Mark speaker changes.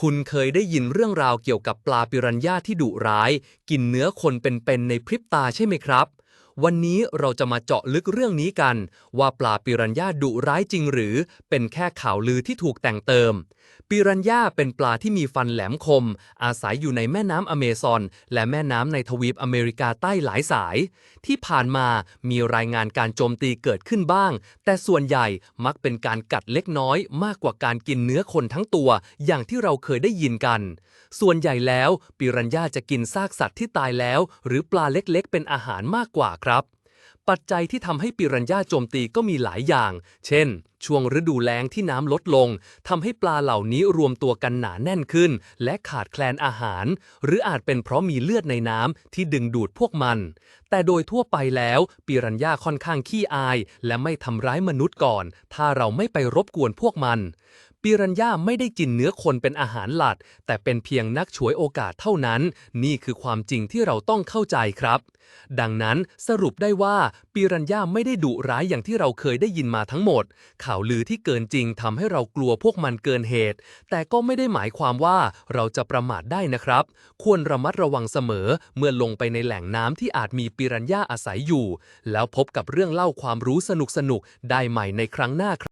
Speaker 1: คุณเคยได้ยินเรื่องราวเกี่ยวกับปลาปิรันย่าที่ดุร้าย กินเนื้อคนเป็นๆในพริบตาใช่ไหมครับ วันนี้เราจะมาเจาะลึกเรื่องนี้กัน ว่าปลาปิรันย่าดุร้ายจริงหรือ เป็นแค่ข่าวลือที่ถูกแต่งเติม ปิรันย่าเป็นปลาที่มีฟันแหลมคม อาศัยอยู่ในแม่น้ำอเมซอน และแม่น้ำในทวีปอเมริกาใต้หลายสาย ที่ผ่านมามีรายงานการโจมตีเกิดขึ้นบ้าง แต่ส่วนใหญ่มักเป็นการกัดเล็กน้อยมากกว่าการกินเนื้อคนทั้งตัว อย่างที่เราเคยได้ยินกัน ส่วนใหญ่แล้วปิรันย่าจะกินซากสัตว์ที่ตายแล้ว หรือปลาเล็กๆ เป็นอาหารมากกว่าครับปัจจัยที่ทำให้ปิรัญญาโจมตีก็มีหลายอย่าง เช่น ช่วงฤดูแล้งที่น้ำลดลงทำให้ปลาเหล่านี้รวมตัวกันหนาแน่นขึ้น และขาดแคลนอาหาร หรืออาจเป็นเพราะมีเลือดในน้ำที่ดึงดูดพวกมัน แต่โดยทั่วไปแล้วปิรันย่าค่อนข้างขี้อาย และไม่ทำร้ายมนุษย์ก่อน ถ้าเราไม่ไปรบกวนพวกมันปิรันย่าไม่ได้กินเนื้อคนเป็นอาหารหลัก แต่เป็นเพียงนักฉวยโอกาสเท่านั้น นี่คือความจริงที่เราต้องเข้าใจครับ ดังนั้นสรุปได้ว่าปิรันย่าไม่ได้ดุร้ายอย่างที่เราเคยได้ยินมาทั้งหมดข่ข่าวลือที่เกินจริงทำให้เรากลัวพวกมันเกินเหตุ แต่ก็ไม่ได้หมายความว่าเราจะประมาทได้นะครับ ควรระมัดระวังเสมอเมื่อลงไปในแหล่งน้ำที่อาจมีปิรัญญาอาศัยอยู่ แล้วพบกับเรื่องเล่าความรู้สนุกๆได้ใหม่ในครั้งหน้าครับ